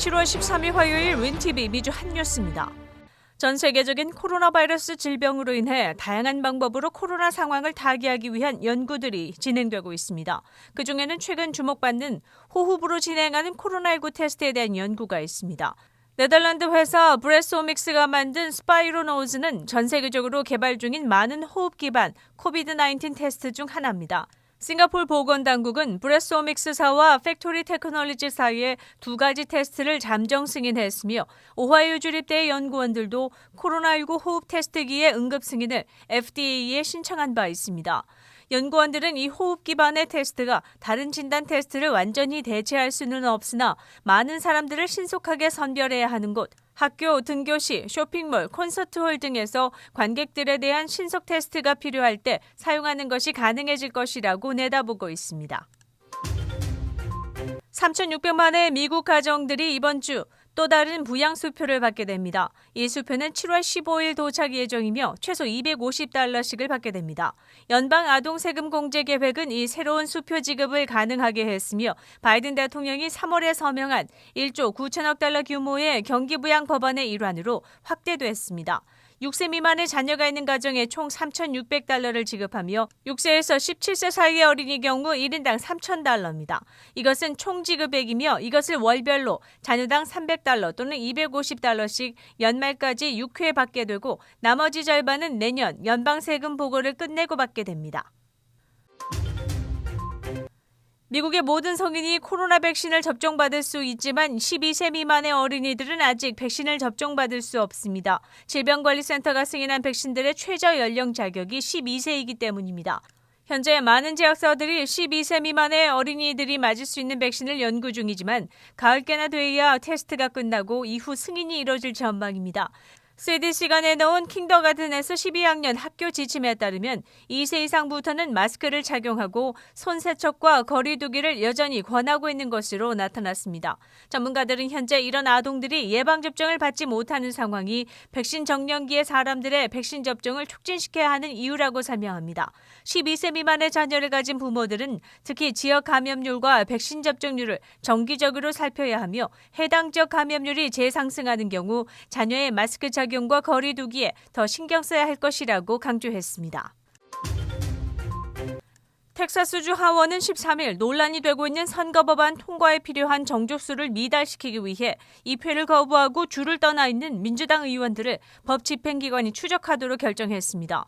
7월 13일 화요일 윈티비 미주 한 뉴스입니다. 전 세계적인 코로나 바이러스 질병으로 인해 다양한 방법으로 코로나 상황을 타개하기 위한 연구들이 진행되고 있습니다. 그 중에는 최근 주목받는 호흡으로 진행하는 코로나19 테스트에 대한 연구가 있습니다. 네덜란드 회사 브레소믹스가 만든 스파이로노즈는 전 세계적으로 개발 중인 많은 호흡 기반 코비드-19 테스트 중 하나입니다. 싱가폴 보건당국은 브레소믹스사와 팩토리 테크놀리지 사이에 두 가지 테스트를 잠정 승인했으며 오하이오 주립대 연구원들도 코로나19 호흡 테스트기의 응급 승인을 FDA에 신청한 바 있습니다. 연구원들은 이 호흡 기반의 테스트가 다른 진단 테스트를 완전히 대체할 수는 없으나 많은 사람들을 신속하게 선별해야 하는 곳, 학교, 등교시, 쇼핑몰, 콘서트홀 등에서 관객들에 대한 신속 테스트가 필요할 때 사용하는 것이 가능해질 것이라고 내다보고 있습니다. 3,600만의 미국 가정들이 이번 주 또 다른 부양 수표를 받게 됩니다. 이 수표는 7월 15일 도착 예정이며 최소 250달러씩을 받게 됩니다. 연방 아동 세금 공제 계획은 이 새로운 수표 지급을 가능하게 했으며 바이든 대통령이 3월에 서명한 1조 9천억 달러 규모의 경기 부양 법안의 일환으로 확대됐습니다. 6세 미만의 자녀가 있는 가정에 총 3,600달러를 지급하며 6세에서 17세 사이의 어린이 경우 1인당 3,000달러입니다. 이것은 총 지급액이며 이것을 월별로 자녀당 300달러 또는 250달러씩 연말까지 6회 받게 되고 나머지 절반은 내년 연방 세금 보고를 끝내고 받게 됩니다. 미국의 모든 성인이 코로나 백신을 접종받을 수 있지만 12세 미만의 어린이들은 아직 백신을 접종받을 수 없습니다. 질병관리센터가 승인한 백신들의 최저 연령 자격이 12세이기 때문입니다. 현재 많은 제약사들이 12세 미만의 어린이들이 맞을 수 있는 백신을 연구 중이지만 가을께나 돼야 테스트가 끝나고 이후 승인이 이뤄질 전망입니다. CDC가 내놓은 킹더가든에서 12학년 학교 지침에 따르면 2세 이상부터는 마스크를 착용하고 손 세척과 거리 두기를 여전히 권하고 있는 것으로 나타났습니다. 전문가들은 현재 이런 아동들이 예방 접종을 받지 못하는 상황이 백신 정년기의 사람들의 백신 접종을 촉진시켜야 하는 이유라고 설명합니다. 12세 미만의 자녀를 가진 부모들은 특히 지역 감염률과 백신 접종률을 정기적으로 살펴야 하며 해당 지역 감염률이 재상승하는 경우 자녀의 마스크 착용 적용과 거리 두기에 더 신경 써야 할 것이라고 강조했습니다. 텍사스주 하원은 13일 논란이 되고 있는 선거 법안 통과에 필요한 정족수를 미달시키기 위해 입회를 거부하고 줄을 떠나 있는 민주당 의원들을 법 집행기관이 추적하도록 결정했습니다.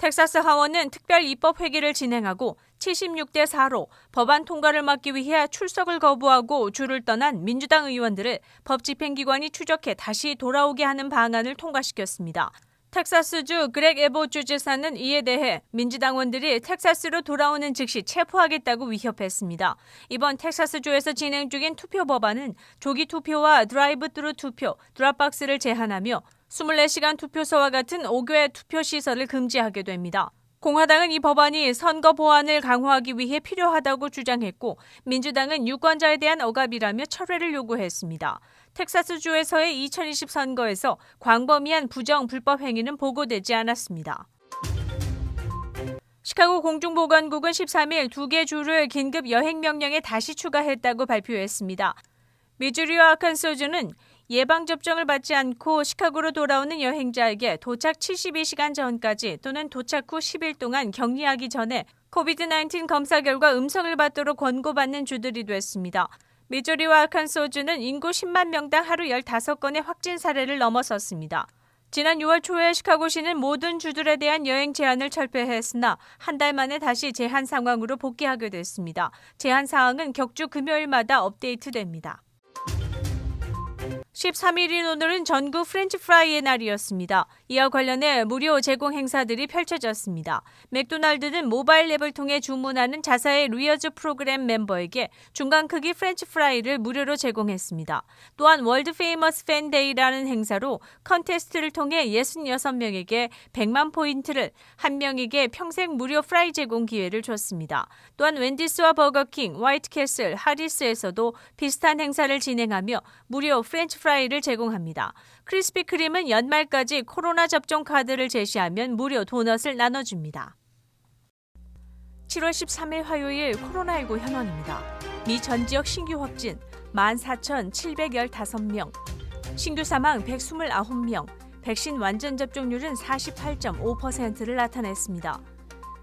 텍사스 하원은 특별 입법 회기를 진행하고 76대 4로 법안 통과를 막기 위해 출석을 거부하고 줄을 떠난 민주당 의원들을 법 집행기관이 추적해 다시 돌아오게 하는 방안을 통과시켰습니다. 텍사스주 그렉 에보 주지사는 이에 대해 민주당원들이 텍사스로 돌아오는 즉시 체포하겠다고 위협했습니다. 이번 텍사스주에서 진행 중인 투표 법안은 조기 투표와 드라이브 트루 투표, 드랍박스를 제한하며 24시간 투표소와 같은 5교의 투표 시설을 금지하게 됩니다. 공화당은 이 법안이 선거 보안을 강화하기 위해 필요하다고 주장했고 민주당은 유권자에 대한 억압이라며 철회를 요구했습니다. 텍사스주에서의 2020 선거에서 광범위한 부정 불법 행위는 보고되지 않았습니다. 시카고 공중보건국은 13일 두 개 주를 긴급 여행 명령에 다시 추가했다고 발표했습니다. 미주리와 아칸소주는 예방접종을 받지 않고 시카고로 돌아오는 여행자에게 도착 72시간 전까지 또는 도착 후 10일 동안 격리하기 전에 코비드-19 검사 결과 음성을 받도록 권고받는 주들이 됐습니다. 미조리와 아칸소주는 인구 10만 명당 하루 15건의 확진 사례를 넘어섰습니다. 지난 6월 초에 시카고시는 모든 주들에 대한 여행 제한을 철폐했으나 한 달 만에 다시 제한 상황으로 복귀하게 됐습니다. 제한 사항은 격주 금요일마다 업데이트됩니다. 13일인 오늘은 전국 프렌치 프라이의 날이었습니다. 이와 관련해 무료 제공 행사들이 펼쳐졌습니다. 맥도날드는 모바일 앱을 통해 주문하는 자사의 리어즈 프로그램 멤버에게 중간 크기 프렌치 프라이를 무료로 제공했습니다. 또한 월드 페이머스 팬데이라는 행사로 컨테스트를 통해 66명에게 100만 포인트를 한 명에게 평생 무료 프라이 제공 기회를 줬습니다. 또한 웬디스와 버거킹, 화이트캐슬, 하리스에서도 비슷한 행사를 진행하며 무료 프렌치 프라이 프라이를 제공합니다. 크리스피 크림은 연말까지 코로나 접종 카드를 제시하면 무료 도넛을 나눠줍니다. 7월 13일 화요일 코로나19 현황입니다. 미 전 지역 신규 확진 14,715명, 신규 사망 129명, 백신 완전 접종률은 48.5%를 나타냈습니다.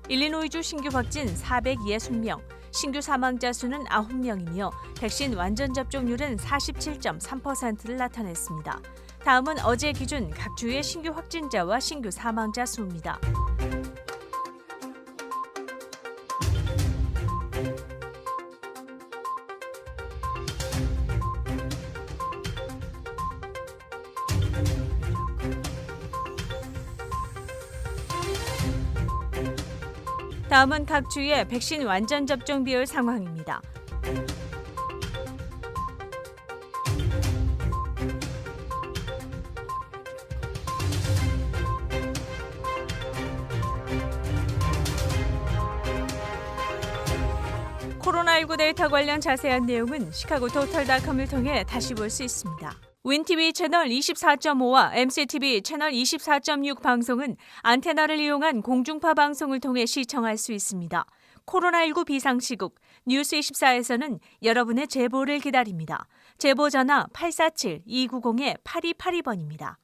일리노이주 신규 확진 460명, 신규 사망자 수는 9명이며 백신 완전 접종률은 47.3%를 나타냈습니다. 다음은 어제 기준 각 주의 신규 확진자와 신규 사망자 수입니다. 다음은 각 주의 백신 완전 접종 비율 상황입니다. 코로나19 데이터 관련 자세한 내용은 시카고 토털닷컴을 통해 다시 볼 수 있습니다. 윈TV 채널 24.5와 MCTV 채널 24.6 방송은 안테나를 이용한 공중파 방송을 통해 시청할 수 있습니다. 코로나19 비상시국 뉴스24에서는 여러분의 제보를 기다립니다. 제보 전화 847-290-8282번입니다.